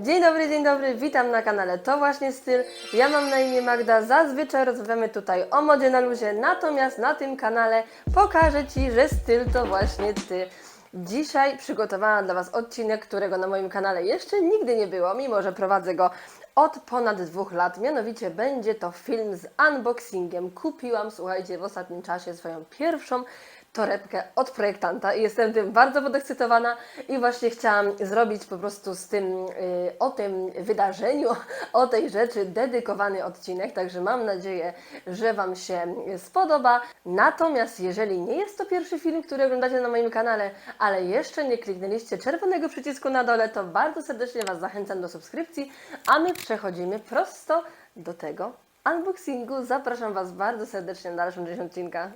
Dzień dobry, dzień dobry, witam na kanale To Właśnie Styl. Ja mam na imię Magda, zazwyczaj rozmawiamy tutaj o modzie na luzie, natomiast na tym kanale pokażę Ci, że styl to właśnie Ty. Dzisiaj przygotowałam dla Was odcinek, którego na moim kanale jeszcze nigdy nie było, mimo że prowadzę go od ponad dwóch lat. Mianowicie będzie to film z unboxingiem. Kupiłam, słuchajcie, w ostatnim czasie swoją pierwszą torebkę od projektanta i jestem tym bardzo podekscytowana i właśnie chciałam zrobić po prostu z tym, y, o tym wydarzeniu, o tej rzeczy dedykowany odcinek, także mam nadzieję, że Wam się spodoba. Natomiast jeżeli nie jest to pierwszy film, który oglądacie na moim kanale, ale jeszcze nie kliknęliście czerwonego przycisku na dole, to bardzo serdecznie Was zachęcam do subskrypcji, a my przechodzimy prosto do tego unboxingu. Zapraszam Was bardzo serdecznie na dalszą część odcinka.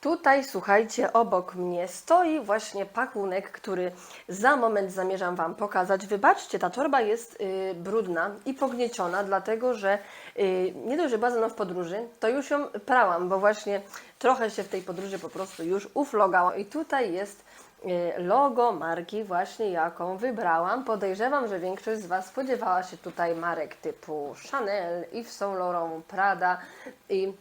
Tutaj, słuchajcie, obok mnie stoi właśnie pakunek, który za moment zamierzam Wam pokazać. Wybaczcie, ta torba jest y, brudna i pognieciona, dlatego że y, nie dość, że była w podróży, to już ją prałam, bo właśnie trochę się w tej podróży po prostu już uflogała. I tutaj jest y, logo marki właśnie, jaką wybrałam. Podejrzewam, że większość z Was spodziewała się tutaj marek typu Chanel, Yves Saint Laurent, Prada i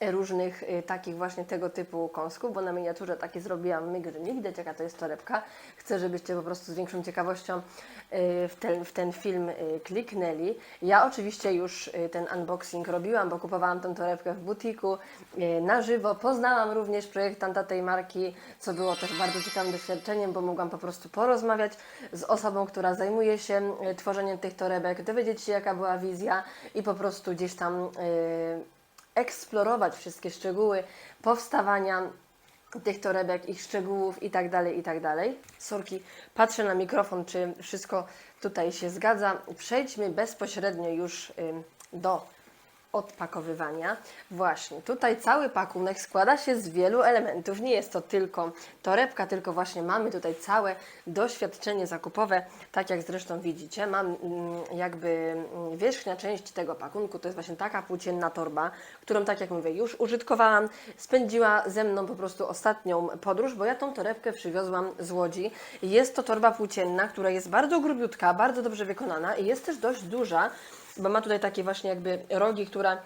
różnych y, takich właśnie tego typu kąsków, bo na miniaturze takie zrobiłam myk, że nie widać jaka to jest torebka. Chcę, żebyście po prostu z większą ciekawością y, w ten, w ten film y, kliknęli. Ja oczywiście już ten unboxing robiłam, bo kupowałam tę torebkę w butiku na żywo. Poznałam również projektanta tej marki, co było też bardzo ciekawym doświadczeniem, bo mogłam po prostu porozmawiać z osobą, która zajmuje się tworzeniem tych torebek, dowiedzieć się jaka była wizja i po prostu gdzieś tam eksplorować wszystkie szczegóły powstawania tych torebek, ich szczegółów i tak dalej, i tak. Sorki, patrzę na mikrofon, czy wszystko tutaj się zgadza. Przejdźmy bezpośrednio już do odpakowywania. Właśnie, tutaj cały pakunek składa się z wielu elementów. Nie jest to tylko torebka, tylko właśnie mamy tutaj całe doświadczenie zakupowe, tak jak zresztą widzicie. Mam mm, jakby mm, wierzchnia część tego pakunku, to jest właśnie taka płócienna torba, którą tak jak mówię już użytkowałam, spędziła ze mną po prostu ostatnią podróż, bo ja tą torebkę przywiozłam z Łodzi. Jest to torba płócienna, która jest bardzo grubiutka, bardzo dobrze wykonana i jest też dość duża, bo ma tutaj takie właśnie jakby rogi, która,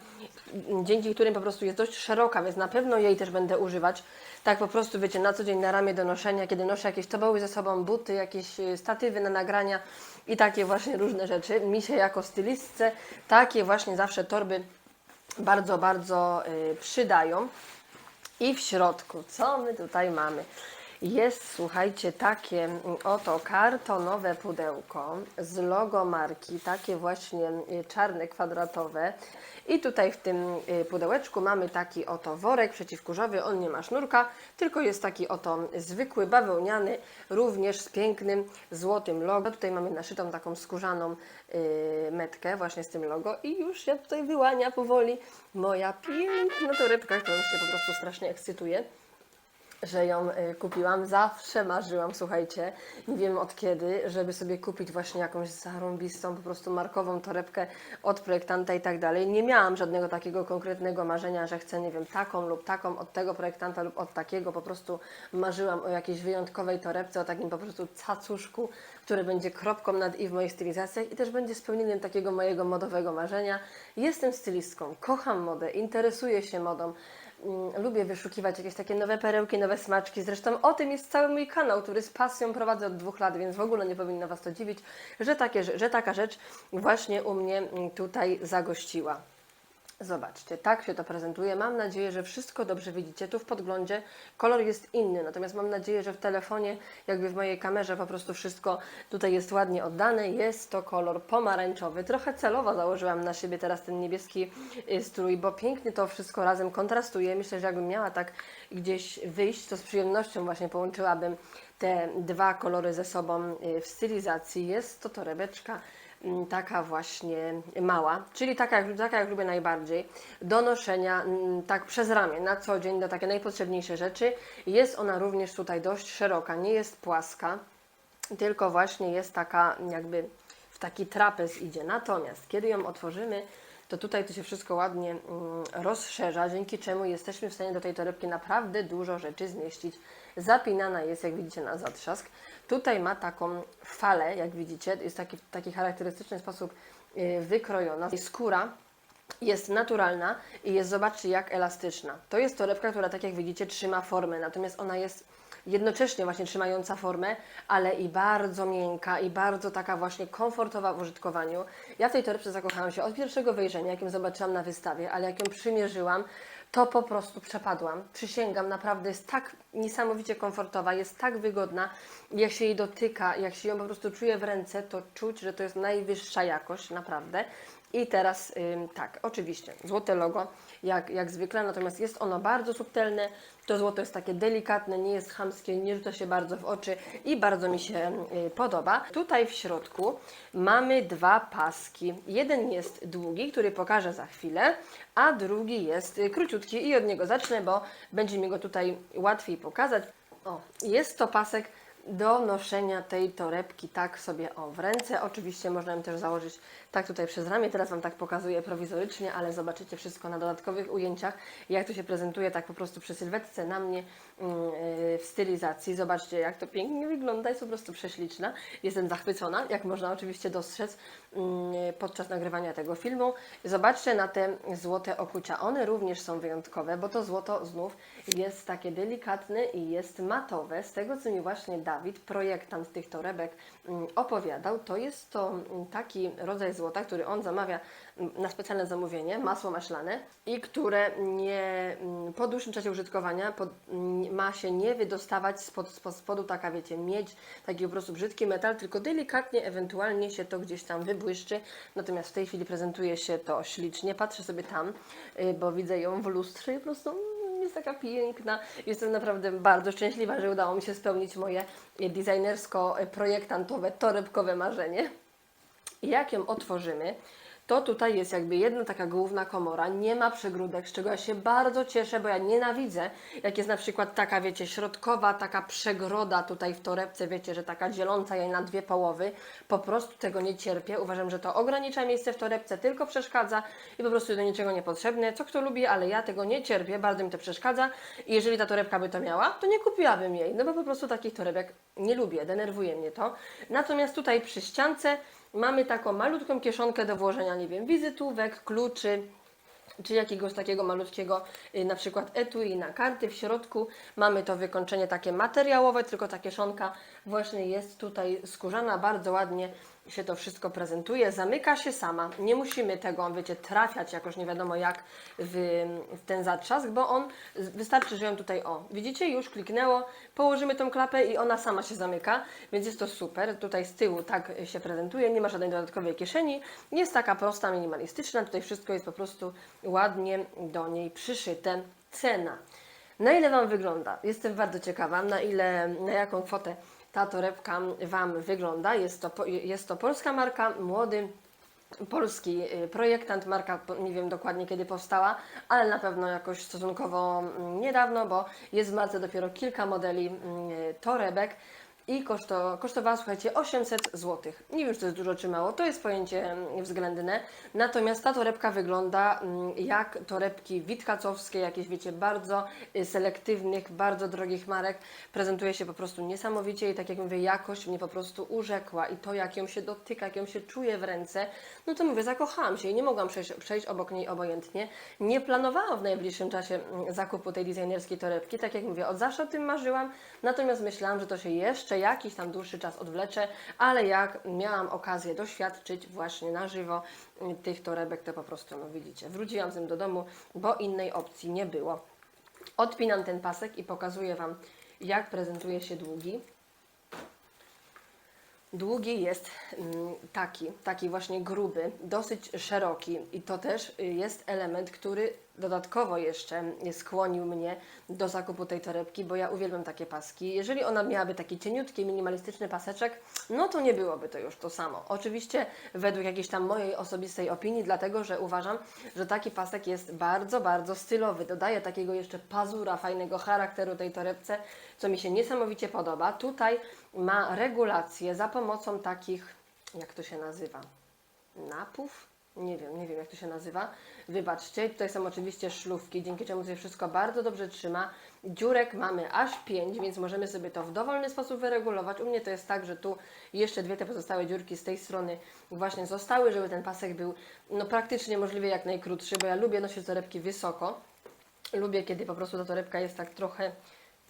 dzięki którym po prostu jest dość szeroka, więc na pewno jej też będę używać. Tak po prostu, wiecie, na co dzień na ramię do noszenia, kiedy noszę jakieś toboły ze sobą, buty, jakieś y, statywy na nagrania i takie właśnie różne rzeczy. Mi się jako stylistce takie właśnie zawsze torby bardzo, bardzo y, przydają. I w środku, co my tutaj mamy? Jest, słuchajcie, takie mm, oto kartonowe pudełko z logo marki, takie właśnie y, czarne, kwadratowe. I tutaj w tym y, pudełeczku mamy taki oto worek przeciwkurzowy, on nie ma sznurka, tylko jest taki oto zwykły, bawełniany, również z pięknym, złotym logo. Tutaj mamy naszytą taką skórzaną y, metkę właśnie z tym logo i już się tutaj wyłania powoli moja piękna torebka, która się po prostu strasznie ekscytuje że ją y, kupiłam. Zawsze marzyłam, słuchajcie, nie wiem od kiedy, żeby sobie kupić właśnie jakąś zarąbistą, po prostu markową torebkę od projektanta i tak dalej. Nie miałam żadnego takiego konkretnego marzenia, że chcę, nie wiem, taką lub taką od tego projektanta lub od takiego. Po prostu marzyłam o jakiejś wyjątkowej torebce, o takim po prostu cacuszku, który będzie kropką nad i w moich stylizacjach i też będzie spełnieniem takiego mojego modowego marzenia. Jestem stylistką, kocham modę, interesuję się modą lubię wyszukiwać jakieś takie nowe perełki, nowe smaczki. Zresztą o tym jest cały mój kanał, który z pasją prowadzę od dwóch lat, więc w ogóle nie powinno Was to dziwić, że, takie, że taka rzecz właśnie u mnie mm, tutaj zagościła. Zobaczcie, tak się to prezentuje. Mam nadzieję, że wszystko dobrze widzicie. Tu w podglądzie kolor jest inny, natomiast mam nadzieję, że w telefonie, jakby w mojej kamerze, po prostu wszystko tutaj jest ładnie oddane. Jest to kolor pomarańczowy. Trochę celowo założyłam na siebie teraz ten niebieski y, strój, bo pięknie to wszystko razem kontrastuje. Myślę, że jakbym miała tak gdzieś wyjść, to z przyjemnością właśnie połączyłabym te dwa kolory ze sobą y, w stylizacji. Jest to torebeczka taka właśnie mała, czyli taka jak, taka jak lubię najbardziej, do noszenia mm, tak przez ramię na co dzień, do takie najpotrzebniejsze rzeczy. Jest ona również tutaj dość szeroka, nie jest płaska, tylko właśnie jest taka jakby w taki trapez idzie. Natomiast kiedy ją otworzymy, to tutaj to się wszystko ładnie mm, rozszerza, dzięki czemu jesteśmy w stanie do tej torebki naprawdę dużo rzeczy zmieścić. Zapinana jest, jak widzicie, na zatrzask. Tutaj ma taką falę, jak widzicie, jest taki, w taki charakterystyczny sposób y, wykrojona. Skóra jest naturalna i jest, zobaczcie, jak elastyczna. To jest torebka, która, tak jak widzicie, trzyma formę, natomiast ona jest jednocześnie właśnie trzymająca formę, ale i bardzo miękka i bardzo taka właśnie komfortowa w użytkowaniu. Ja w tej torebce zakochałam się od pierwszego wejrzenia, jak ją zobaczyłam na wystawie, ale jak ją przymierzyłam, to po prostu przepadłam. Przysięgam, naprawdę jest tak niesamowicie komfortowa, jest tak wygodna. Jak się jej dotyka, jak się ją po prostu czuje w ręce, to czuć, że to jest najwyższa jakość, naprawdę. I teraz tak, oczywiście, złote logo, jak, jak zwykle, natomiast jest ono bardzo subtelne. To złoto jest takie delikatne, nie jest chamskie, nie rzuca się bardzo w oczy i bardzo mi się y, podoba. Tutaj w środku mamy dwa paski. Jeden jest długi, który pokażę za chwilę, a drugi jest y, króciutki i od niego zacznę, bo będzie mi go tutaj łatwiej pokazać. O, jest to pasek do noszenia tej torebki tak sobie o w ręce. Oczywiście można ją też założyć tak tutaj przez ramię. Teraz Wam tak pokazuję prowizorycznie, ale zobaczycie wszystko na dodatkowych ujęciach, jak to się prezentuje tak po prostu przy sylwetce na mnie mm, yy, w stylizacji. Zobaczcie, jak to pięknie wygląda, jest po prostu prześliczna. Jestem zachwycona, jak można oczywiście dostrzec mm, podczas nagrywania tego filmu. Zobaczcie na te złote okucia. One również są wyjątkowe, bo to złoto znów jest takie delikatne i jest matowe. Z tego, co mi właśnie Dawid, projektant tych torebek, mm, opowiadał, to jest to mm, taki rodzaj złota, który on zamawia mm, na specjalne zamówienie, masło maślane i które nie, po dłuższym czasie użytkowania pod, ma się nie wydostawać spod, spod spodu taka, wiecie, miedź, taki po prostu brzydki metal, tylko delikatnie, ewentualnie się to gdzieś tam wybłyszczy. Natomiast w tej chwili prezentuje się to ślicznie. Patrzę sobie tam, y, bo widzę ją w lustrze i po prostu jest taka piękna. Jestem naprawdę bardzo szczęśliwa, że udało mi się spełnić moje y, designersko-projektantowe, torebkowe marzenie. Jak ją otworzymy, to tutaj jest jakby jedna taka główna komora, nie ma przegródek, z czego ja się bardzo cieszę, bo ja nienawidzę, jak jest na przykład taka, wiecie, środkowa, taka przegroda tutaj w torebce, wiecie, że taka dzieląca jej na dwie połowy, po prostu tego nie cierpię, uważam, że to ogranicza miejsce w torebce, tylko przeszkadza i po prostu do niczego niepotrzebne, co kto lubi, ale ja tego nie cierpię, bardzo mi to przeszkadza. I jeżeli ta torebka by to miała, to nie kupiłabym jej, no bo po prostu takich torebek nie lubię, denerwuje mnie to. Natomiast tutaj przy ściance mamy taką malutką kieszonkę do włożenia, nie wiem, wizytówek, kluczy, czy jakiegoś takiego malutkiego, y, na przykład etui na karty. W środku mamy to wykończenie takie materiałowe, tylko ta kieszonka właśnie jest tutaj skórzana, bardzo ładnie się to wszystko prezentuje, zamyka się sama. Nie musimy tego, wiecie, trafiać jakoś nie wiadomo jak w, w ten zatrzask, bo on, wystarczy, że ją tutaj, o, widzicie, już kliknęło, położymy tą klapę i ona sama się zamyka, więc jest to super. Tutaj z tyłu tak się prezentuje, nie ma żadnej dodatkowej kieszeni, jest taka prosta, minimalistyczna, tutaj wszystko jest po prostu ładnie do niej przyszyte. Cena. Na ile Wam wygląda? Jestem bardzo ciekawa, na ile, na jaką kwotę ta torebka Wam wygląda. Jest to, jest to polska marka, młody polski y, projektant, marka nie wiem dokładnie kiedy powstała, ale na pewno jakoś stosunkowo mm, niedawno, bo jest w marce dopiero kilka modeli mm, torebek. I koszto, kosztowała, słuchajcie, 800 zł. Nie wiem, czy to jest dużo czy mało, to jest pojęcie mm, względne. Natomiast ta torebka wygląda mm, jak torebki witkacowskie, jakieś, wiecie, bardzo y, selektywnych, bardzo drogich marek. Prezentuje się po prostu niesamowicie i tak jak mówię, jakość mnie po prostu urzekła. I to, jak ją się dotyka, jak ją się czuje w ręce, no to mówię, zakochałam się i nie mogłam przejść, przejść obok niej obojętnie. Nie planowałam w najbliższym czasie mm, zakupu tej designerskiej torebki. Tak jak mówię, od zawsze o tym marzyłam, natomiast myślałam, że to się jeszcze jakiś tam dłuższy czas odwlecze, ale jak miałam okazję doświadczyć właśnie na żywo y, tych torebek, to po prostu, no widzicie, wróciłam z tym do domu, bo innej opcji nie było. Odpinam ten pasek i pokazuję Wam, jak prezentuje się długi. Długi jest mm, taki, taki właśnie gruby, dosyć szeroki i to też y, jest element, który dodatkowo jeszcze skłonił mnie do zakupu tej torebki, bo ja uwielbiam takie paski. Jeżeli ona miałaby taki cieniutki, minimalistyczny paseczek, no to nie byłoby to już to samo. Oczywiście według jakiejś tam mojej osobistej opinii, dlatego że uważam, że taki pasek jest bardzo, bardzo stylowy. Dodaje takiego jeszcze pazura, fajnego charakteru tej torebce, co mi się niesamowicie podoba. Tutaj ma regulację za pomocą takich, jak to się nazywa, napów? Nie wiem, nie wiem jak to się nazywa. Wybaczcie, tutaj są oczywiście szlufki, dzięki czemu się wszystko bardzo dobrze trzyma. Dziurek mamy aż 5, więc możemy sobie to w dowolny sposób wyregulować. U mnie to jest tak, że tu jeszcze dwie te pozostałe dziurki z tej strony właśnie zostały, żeby ten pasek był no, praktycznie możliwie jak najkrótszy, bo ja lubię nosić torebki wysoko. Lubię, kiedy po prostu ta torebka jest tak trochę,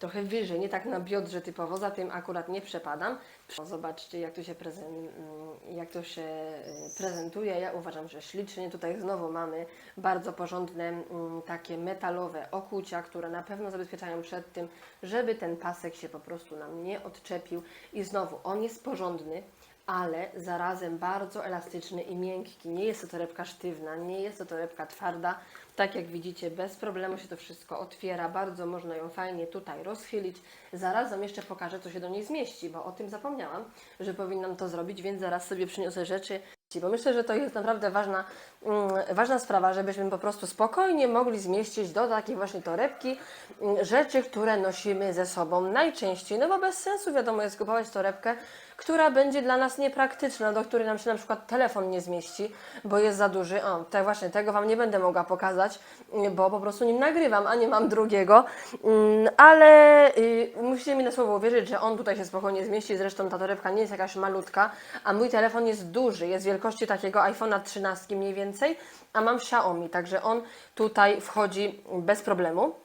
trochę wyżej, nie tak na biodrze typowo, za tym akurat nie przepadam. Zobaczcie, jak to się, mm, jak to się y, prezentuje. Ja uważam, że ślicznie. Tutaj znowu mamy bardzo porządne mm, takie metalowe okucia, które na pewno zabezpieczają przed tym, żeby ten pasek się po prostu nam nie odczepił. I znowu, on jest porządny, ale zarazem bardzo elastyczny i miękki. Nie jest to torebka sztywna, nie jest to torebka twarda. Tak jak widzicie, bez problemu się to wszystko otwiera. Bardzo można ją fajnie tutaj rozchylić. Zaraz Wam jeszcze pokażę, co się do niej zmieści, bo o tym zapomniałam, że powinnam to zrobić, więc zaraz sobie przyniosę rzeczy. Bo myślę, że to jest naprawdę ważna, mm, ważna sprawa, żebyśmy po prostu spokojnie mogli zmieścić do takiej właśnie torebki mm, rzeczy, które nosimy ze sobą najczęściej. No bo bez sensu wiadomo jest kupować torebkę, która będzie dla nas niepraktyczna, do której nam się na przykład telefon nie zmieści, bo jest za duży. O, te właśnie tego Wam nie będę mogła pokazać, bo po prostu nim nagrywam, a nie mam drugiego. Mm, Ale y, musicie mi na słowo uwierzyć, że on tutaj się spokojnie zmieści. Zresztą ta torebka nie jest jakaś malutka, a mój telefon jest duży, jest wielkości takiego iPhone'a 13 mniej więcej, a mam Xiaomi, także on tutaj wchodzi bez problemu.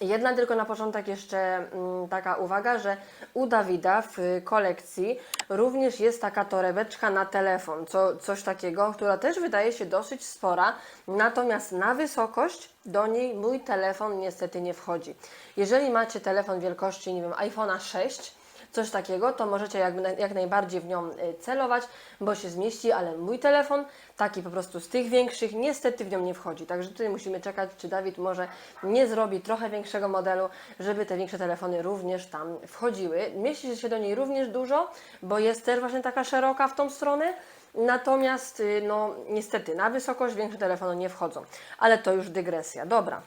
Jedna tylko na początek jeszcze mm, taka uwaga, że u Dawida w kolekcji również jest taka torebeczka na telefon, co, coś takiego, która też wydaje się dosyć spora, natomiast na wysokość do niej mój telefon niestety nie wchodzi. Jeżeli macie telefon wielkości, nie wiem, iPhone'a 6, coś takiego, to możecie jak, jak najbardziej w nią y, celować, bo się zmieści, ale mój telefon, taki po prostu z tych większych, niestety w nią nie wchodzi. Także tutaj musimy czekać, czy Dawid może nie zrobi trochę większego modelu, żeby te większe telefony również tam wchodziły. Mieści się do niej również dużo, bo jest też właśnie taka szeroka w tą stronę. Natomiast, y, no niestety, na wysokość większe telefony nie wchodzą. Ale to już dygresja. Dobra.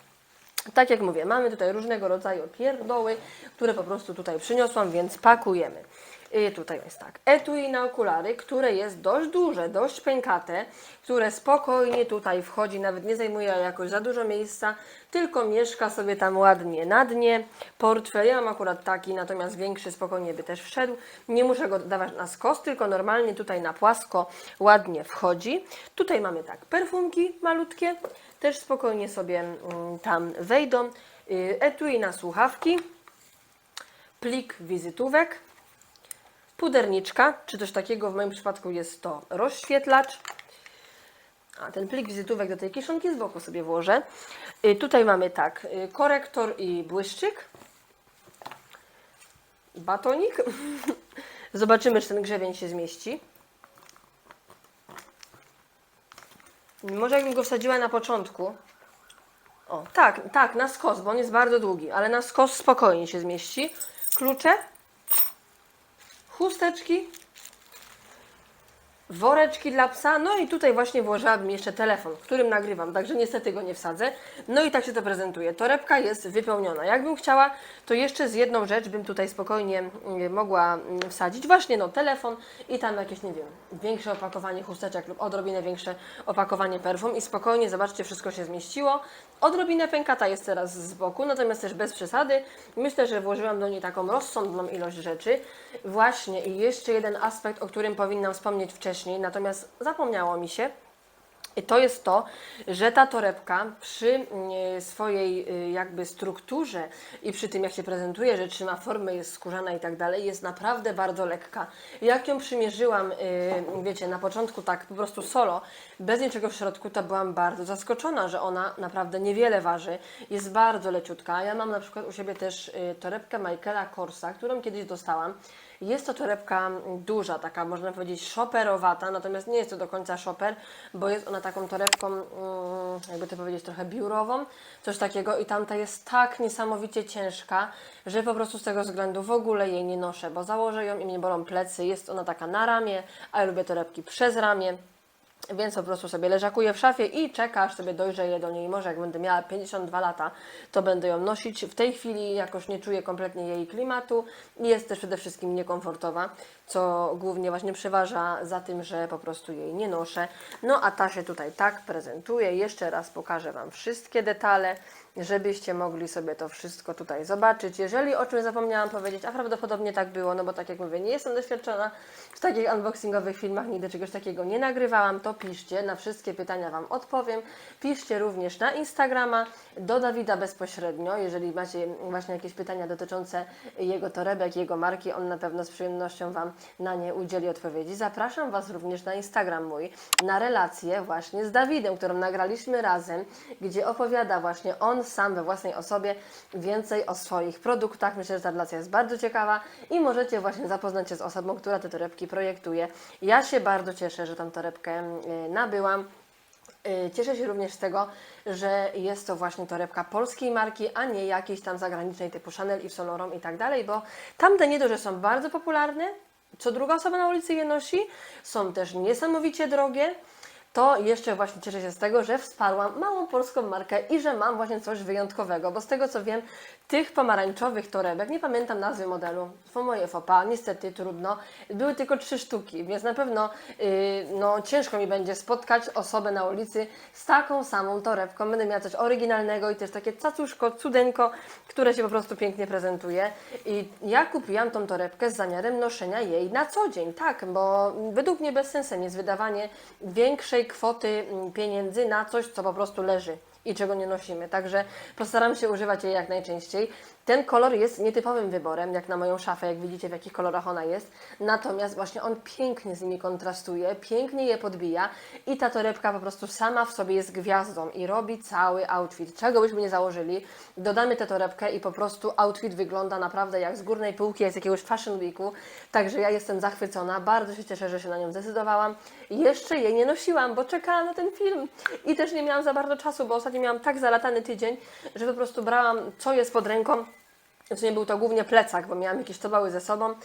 Tak jak mówię, mamy tutaj różnego rodzaju pierdoły, które po prostu tutaj przyniosłam, więc pakujemy. I tutaj jest tak, etui na okulary, które jest dość duże, dość pękate, które spokojnie tutaj wchodzi, nawet nie zajmuje jakoś za dużo miejsca, tylko mieszka sobie tam ładnie na dnie. Portfel, ja mam akurat taki, natomiast większy spokojnie by też wszedł. Nie muszę go dawać na skos, tylko normalnie tutaj na płasko ładnie wchodzi. Tutaj mamy tak, perfumki malutkie, też spokojnie sobie mm, tam wejdą. Y, Etui na słuchawki, plik wizytówek, puderniczka, czy też takiego w moim przypadku jest to rozświetlacz. A ten plik wizytówek do tej kieszonki z boku sobie włożę. Y, Tutaj mamy tak, y, korektor i błyszczyk. Batonik. Zobaczymy, czy ten grzebień się zmieści. Może jakbym go wsadziła na początku. O, tak, tak, na skos, bo on jest bardzo długi, ale na skos spokojnie się zmieści. Klucze, chusteczki, woreczki dla psa, no i tutaj właśnie włożyłabym jeszcze telefon, którym nagrywam, także niestety go nie wsadzę. No i tak się to prezentuje. Torebka jest wypełniona. Jakbym chciała, to jeszcze z jedną rzecz bym tutaj spokojnie mm, mogła mm, wsadzić. Właśnie no telefon i tam jakieś, nie wiem, większe opakowanie chusteczek lub odrobinę większe opakowanie perfum i spokojnie, zobaczcie, wszystko się zmieściło. Odrobinę pękata jest teraz z boku, natomiast też bez przesady. Myślę, że włożyłam do niej taką rozsądną ilość rzeczy. Właśnie i jeszcze jeden aspekt, o którym powinnam wspomnieć wcześniej, natomiast zapomniało mi się. To jest to, że ta torebka przy mm, swojej y, jakby strukturze i przy tym jak się prezentuje, że trzyma formę, jest skórzana i tak dalej, jest naprawdę bardzo lekka. Jak ją przymierzyłam, y, wiecie, na początku tak po prostu solo, bez niczego w środku, to byłam bardzo zaskoczona, że ona naprawdę niewiele waży, jest bardzo leciutka. Ja mam na przykład u siebie też torebkę Michaela Korsa, którą kiedyś dostałam. Jest to torebka duża, taka można powiedzieć shopperowata, natomiast nie jest to do końca shopper, bo jest ona taką torebką, mm, jakby to powiedzieć, trochę biurową, coś takiego i tamta jest tak niesamowicie ciężka, że po prostu z tego względu w ogóle jej nie noszę, bo założę ją i mnie bolą plecy. Jest ona taka na ramię, a ja lubię torebki przez ramię. Więc po prostu sobie leżakuje w szafie i czeka, aż sobie dojrzeje do niej. Może jak będę miała 52 lata, to będę ją nosić. W tej chwili jakoś nie czuję kompletnie jej klimatu i jest też przede wszystkim niekomfortowa, co głównie właśnie przeważa za tym, że po prostu jej nie noszę. No a ta się tutaj tak prezentuje. Jeszcze raz pokażę Wam wszystkie detale, żebyście mogli sobie to wszystko tutaj zobaczyć. Jeżeli o czymś zapomniałam powiedzieć, a prawdopodobnie tak było, no bo tak jak mówię, nie jestem doświadczona w takich unboxingowych filmach, nigdy czegoś takiego nie nagrywałam, to piszcie, na wszystkie pytania Wam odpowiem. Piszcie również na Instagrama, do Dawida bezpośrednio, jeżeli macie właśnie jakieś pytania dotyczące jego torebek, jego marki, on na pewno z przyjemnością Wam na nie udzieli odpowiedzi. Zapraszam Was również na Instagram mój, na relację właśnie z Dawidem, którą nagraliśmy razem, gdzie opowiada właśnie on sam we własnej osobie więcej o swoich produktach. Myślę, że ta relacja jest bardzo ciekawa i możecie właśnie zapoznać się z osobą, która te torebki projektuje. Ja się bardzo cieszę, że tą torebkę y, nabyłam. Y, Cieszę się również z tego, że jest to właśnie torebka polskiej marki, a nie jakiejś tam zagranicznej typu Chanel, Yves Saint i tak dalej, bo tamte nie że są bardzo popularne, co druga osoba na ulicy je nosi, są też niesamowicie drogie, to jeszcze właśnie cieszę się z tego, że wsparłam małą polską markę i że mam właśnie coś wyjątkowego, bo z tego co wiem, tych pomarańczowych torebek, nie pamiętam nazwy modelu, to moje fopa, niestety trudno, były tylko trzy sztuki, więc na pewno yy, no, ciężko mi będzie spotkać osobę na ulicy z taką samą torebką. Będę miała coś oryginalnego i też takie cacuszko, cudeńko, które się po prostu pięknie prezentuje. I ja kupiłam tą torebkę z zamiarem noszenia jej na co dzień, tak, bo według mnie bezsensem jest wydawanie większej kwoty mm, pieniędzy na coś, co po prostu leży i czego nie nosimy. Także postaram się używać jej jak najczęściej. Ten kolor jest nietypowym wyborem, jak na moją szafę, jak widzicie w jakich kolorach ona jest. Natomiast właśnie on pięknie z nimi kontrastuje, pięknie je podbija i ta torebka po prostu sama w sobie jest gwiazdą i robi cały outfit. Czego byśmy nie założyli, dodamy tę torebkę i po prostu outfit wygląda naprawdę jak z górnej półki, jak z jakiegoś fashion weeku. Także ja jestem zachwycona, bardzo się cieszę, że się na nią zdecydowałam. Jeszcze jej nie nosiłam, bo czekałam na ten film i też nie miałam za bardzo czasu, bo ostatnio miałam tak zalatany tydzień, że po prostu brałam co jest pod ręką. Znaczy nie był to głównie plecak, bo miałam jakieś towały ze sobą,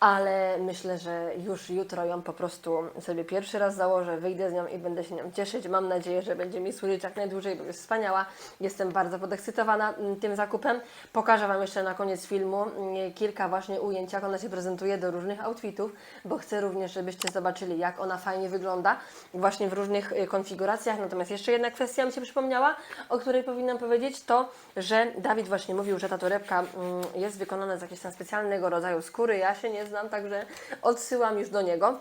ale myślę, że już jutro ją po prostu sobie pierwszy raz założę, wyjdę z nią i będę się nią cieszyć. Mam nadzieję, że będzie mi służyć jak najdłużej, bo jest wspaniała. Jestem bardzo podekscytowana mm, tym zakupem. Pokażę Wam jeszcze na koniec filmu mm, kilka właśnie ujęć, jak ona się prezentuje do różnych outfitów, bo chcę również, żebyście zobaczyli, jak ona fajnie wygląda właśnie w różnych y, konfiguracjach. Natomiast jeszcze jedna kwestia mi się przypomniała, o której powinnam powiedzieć, to, że Dawid właśnie mówił, że ta torebka mm, jest wykonana z jakiegoś tam specjalnego rodzaju skóry. Ja się nie znam, także odsyłam już do niego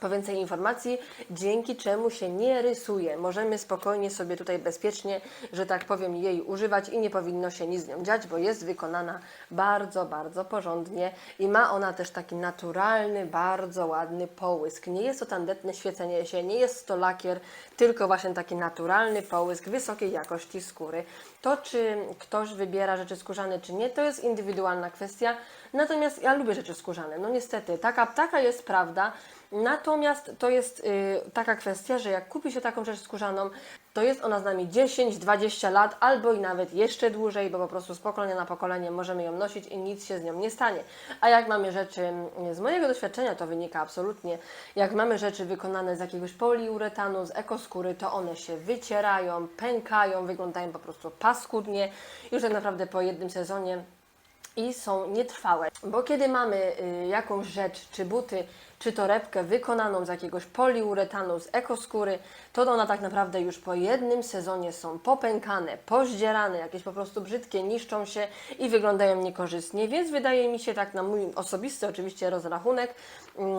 po więcej informacji, dzięki czemu się nie rysuje. Możemy spokojnie sobie tutaj bezpiecznie, że tak powiem, jej używać i nie powinno się nic z nią dziać, bo jest wykonana bardzo, bardzo porządnie i ma ona też taki naturalny, bardzo ładny połysk. Nie jest to tandetne świecenie się, nie jest to lakier, tylko właśnie taki naturalny połysk wysokiej jakości skóry. To, czy ktoś wybiera rzeczy skórzane, czy nie, to jest indywidualna kwestia. Natomiast ja lubię rzeczy skórzane. No niestety, taka, taka jest prawda. Natomiast to jest y, taka kwestia, że jak kupi się taką rzecz skórzaną, to jest ona z nami 10-20 lat, albo i nawet jeszcze dłużej, bo po prostu z pokolenia na pokolenie możemy ją nosić i nic się z nią nie stanie. A jak mamy rzeczy, y, z mojego doświadczenia to wynika absolutnie, jak mamy rzeczy wykonane z jakiegoś poliuretanu, z ekoskóry, to one się wycierają, pękają, wyglądają po prostu paskudnie. Już tak naprawdę po jednym sezonie i są nietrwałe. Bo kiedy mamy y, jakąś rzecz, czy buty, czy torebkę wykonaną z jakiegoś poliuretanu, z ekoskóry, to one tak naprawdę już po jednym sezonie są popękane, pozdzierane, jakieś po prostu brzydkie, niszczą się i wyglądają niekorzystnie. Więc wydaje mi się tak na mój osobisty oczywiście rozrachunek, mm,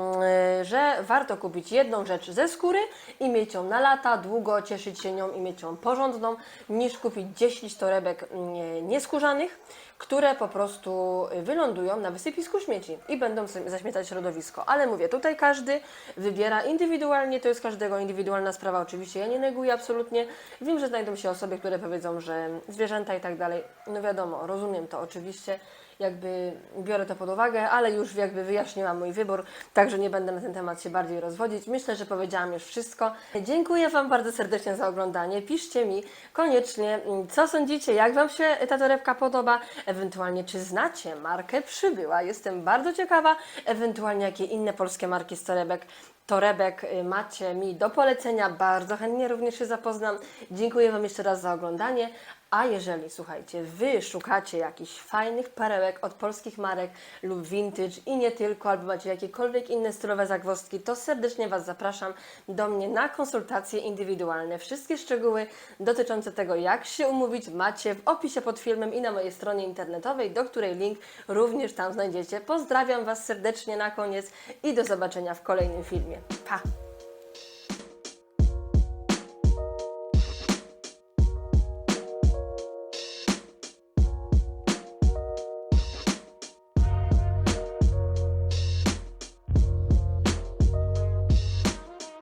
że warto kupić jedną rzecz ze skóry i mieć ją na lata, długo cieszyć się nią i mieć ją porządną, niż kupić 10 torebek mm, nieskórzanych, które po prostu wylądują na wysypisku śmieci i będą zaśmiecać środowisko. Ale mówię, tutaj każdy wybiera indywidualnie, to jest każdego indywidualna sprawa. Oczywiście ja nie neguję absolutnie. Wiem, że znajdą się osoby, które powiedzą, że zwierzęta i tak dalej. No wiadomo, rozumiem to oczywiście jakby biorę to pod uwagę, ale już jakby wyjaśniłam mój wybór, także nie będę na ten temat się bardziej rozwodzić. Myślę, że powiedziałam już wszystko. Dziękuję Wam bardzo serdecznie za oglądanie. Piszcie mi koniecznie, co sądzicie, jak Wam się ta torebka podoba, ewentualnie czy znacie markę Przybyła. Jestem bardzo ciekawa, ewentualnie jakie inne polskie marki z torebek torebek y, macie mi do polecenia, bardzo chętnie również się zapoznam. Dziękuję Wam jeszcze raz za oglądanie. A jeżeli, słuchajcie, Wy szukacie jakichś fajnych perełek od polskich marek lub vintage i nie tylko, albo macie jakiekolwiek inne stylowe zagwozdki, to serdecznie Was zapraszam do mnie na konsultacje indywidualne. Wszystkie szczegóły dotyczące tego, jak się umówić, macie w opisie pod filmem i na mojej stronie internetowej, do której link również tam znajdziecie. Pozdrawiam Was serdecznie na koniec i do zobaczenia w kolejnym filmie. Pa!